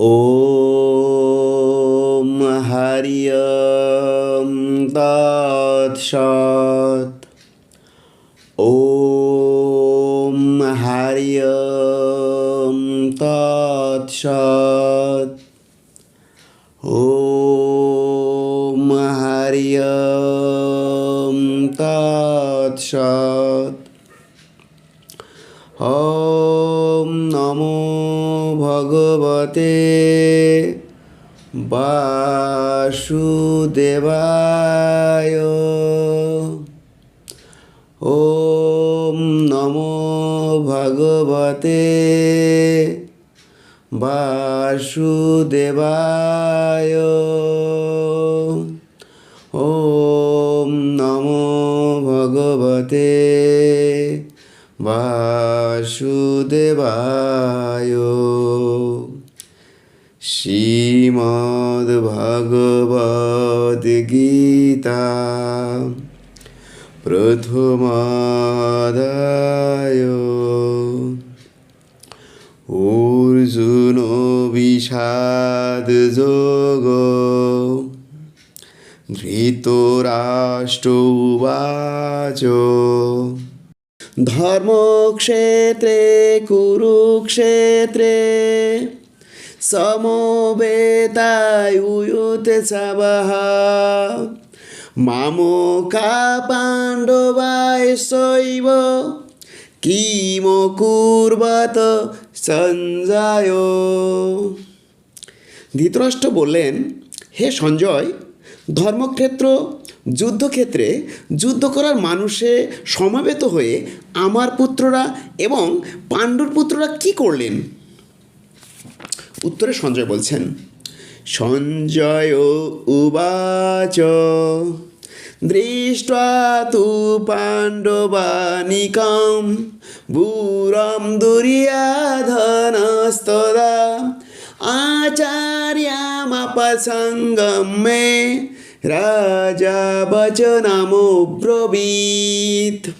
ওম হরিয়ম তৎসৎ। ওম হরিয়ম তৎসৎ। ওম হরিয়ম তৎসৎ। ওম নমো ভগবতে বাসুদেবায়। ও নমো ভগবতে বাসুদেবায়। ওম নমো ভগবতে বাসুদেবায়। শ্রীমদ্ভগবদ্গীতা প্রথমাদায় অর্জুন বিষাদ যোগ ধৃতরাষ্ট্র উবাচ ধর্মক্ষেত্রে কুরুক্ষেত্রে সমবেতায়ুতে সবহ। মামকা পাণ্ডবায় শৈব, কিম কুর্বত সঞ্জয়। ধৃতরাষ্ট্র বললেন, হে সঞ্জয়, ধর্মক্ষেত্র, যুদ্ধক্ষেত্রে যুদ্ধ করার মানুষে সমাবেত হয়ে আমার পুত্ররা এবং পাণ্ডুর পুত্ররা কি করলেন? উত্তরে সঞ্জয় বলছেন, সঞ্জয় উবাচ, দৃষ্টা তু পাণ্ডবানিকম, বুরম দুর্যাধনস্তদা আচার্যামপসঙ্গম মে রাজা বচনামব্রবীত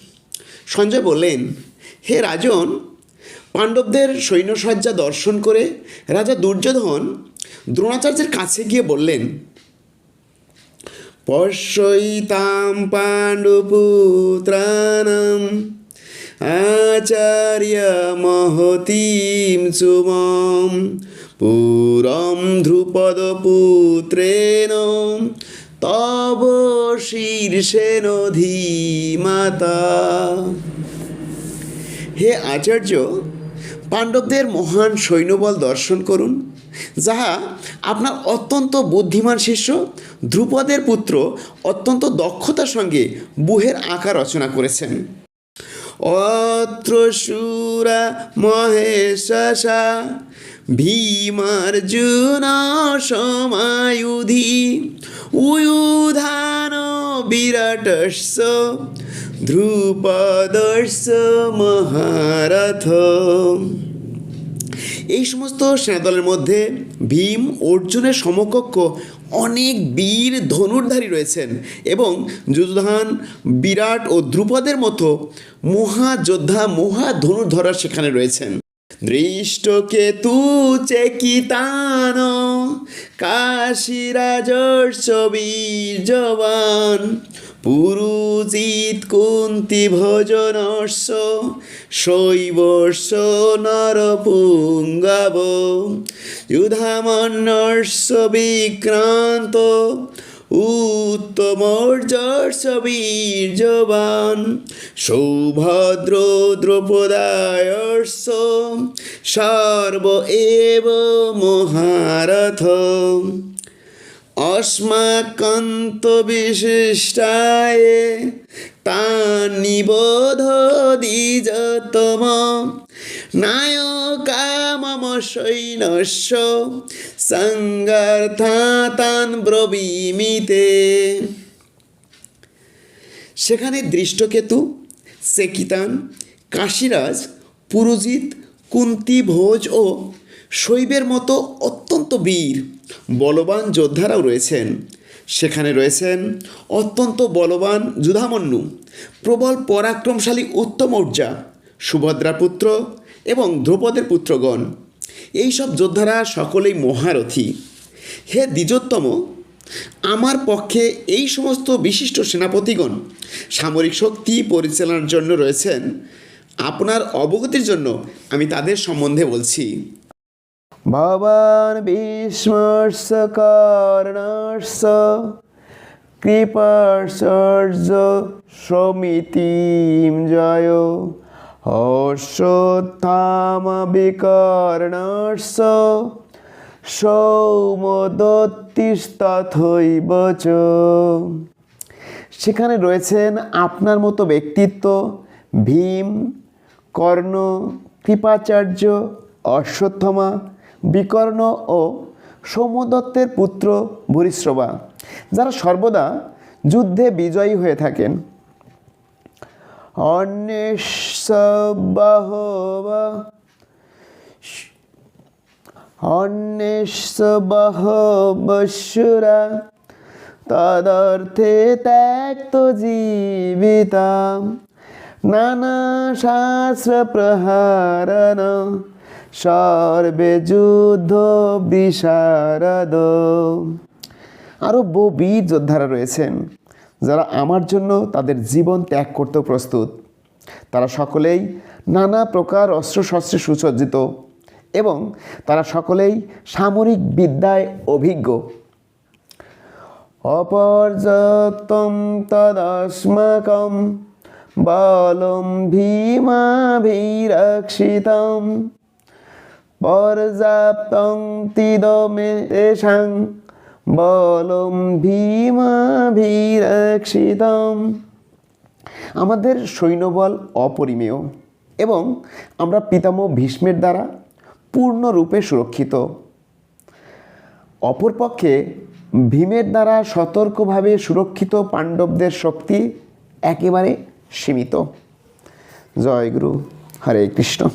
সঞ্জয় বললেন, হে রাজন পাণ্ডবদের সৈন্যসজ্জা দর্শন করে রাজা দুর্যোধন দ্রোণাচার্যের কাছে গিয়ে বললেন পশ্যইতাম পাণ্ডুপুত্রাণম আচার্য মহতিম সুমম পুরম ধ্রুপদ পুত্রেণ তব শীর্ষেণ ধীমাতা। হে আচার্য পাণ্ডবদের মহান সৈন্যবল দর্শন করুন, যাহা আপনার অত্যন্ত বুদ্ধিমান শিষ্য ধ্রুপদের পুত্র অত্যন্ত দক্ষতার সঙ্গে বুহের আঁকা রচনা করেছেন। অত্র সুরা মহেশা ভীমার্জুন সমায়ুধি, উয়ুধান বিরাটস্য ধ্রুপদস্য মহারথ। এই সমস্ত সেনাদলের মধ্যে ভীম, অর্জুনের সমকক্ষ অনেক বীর ধনুর্ধারী রয়েছেন এবং যুদ্ধধান বিরাট ও দ্রুপদের মতো মহাযোদ্ধা মহা ধনুর্ধরা সেখানে রয়েছেন। দৃষ্টকেতু চেকিতান কাশীরাজস্বীর্যবান পুরুজিত কুন্তি শৈবর্ষ নরপুং নরপুঙ্গব যুধামন্যস্য বিক্রান্ত উত্তমর সবীর জবান, সৌভদ্র দ্রৌপদায়র্ষ, সর্ব এব মহারথ। অস্মাকান্ত বিশিষ্টায় তা নিবোধ দিজতম নায়কা মম সৈন্যস্য তান ব্রবীমিতে। সেখানে দৃষ্টকেতু, সেকিতান, কাশীরাজ, পুরুজিৎ কুন্তি ভোজ ও শৈবের মতো অত্যন্ত বীর, বলবান যোদ্ধারাও রয়েছেন। সেখানে রয়েছেন অত্যন্ত বলবান যুধামন্যু, প্রবল পরাক্রমশালী উত্তমৌর্যা সুভদ্রার পুত্র এবং ধ্রুপদের পুত্রগণ। এই সব যোদ্ধারা সকলেই মহারথী। হে দ্বিজোত্তম, আমার পক্ষে এই সমস্ত বিশিষ্ট সেনাপতিগণ সামরিক শক্তি পরিচালনার জন্য রয়েছেন। আপনার অবগতির জন্য আমি তাদের সম্বন্ধে বলছি। ভবান ভীষ্মর্ষ কর্ণর্ষ কৃপার্ষ সমিতি জয়। অশ্বত্থামবিকর্ণস্য সৌমদত্তিস্তথৈব সেখানে রয়েছেন আপনার মতো ব্যক্তিত্ব, ভীম, কর্ণ, কৃপাচার্য, অশ্বত্থমা, বিকর্ণ ও সৌমদত্তের পুত্র ভরিশ্রবা, যারা সর্বদা যুদ্ধে বিজয়ী হয়ে থাকেন। অন্বেষবাহবা অন্বেষবাহবশুরা তদর্থে ত্যক্ত জীবিতাম। নানা শাস্ত্র প্রহারণ সর্বে যুদ্ধ বিশারদ। আরও বীর যোদ্ধারা রয়েছেন। যারা আমার জন্য তাদের জীবন ত্যাগ করতেও প্রস্তুত, তারা সকলেই নানা প্রকার অস্ত্রশস্ত্রে সুসজ্জিত এবং তারা সকলেই সামরিক বিদ্যায় অভিজ্ঞ। অপর্যাপ্তম তদস্মাকম বলম ভীমাভিরক্ষিতম। পর্যাপ্তং তিদমে বলম ভীমাভিরক্ষিতম আমাদের সৈন্যবল অপরিমেয় এবং আমরা পিতামহ ভীষ্মের দ্বারা পূর্ণরূপে সুরক্ষিত। অপরপক্ষে ভীমের দ্বারা সতর্কভাবে সুরক্ষিত পাণ্ডবদের শক্তি একেবারে সীমিত। জয় গুরু, হরে কৃষ্ণ।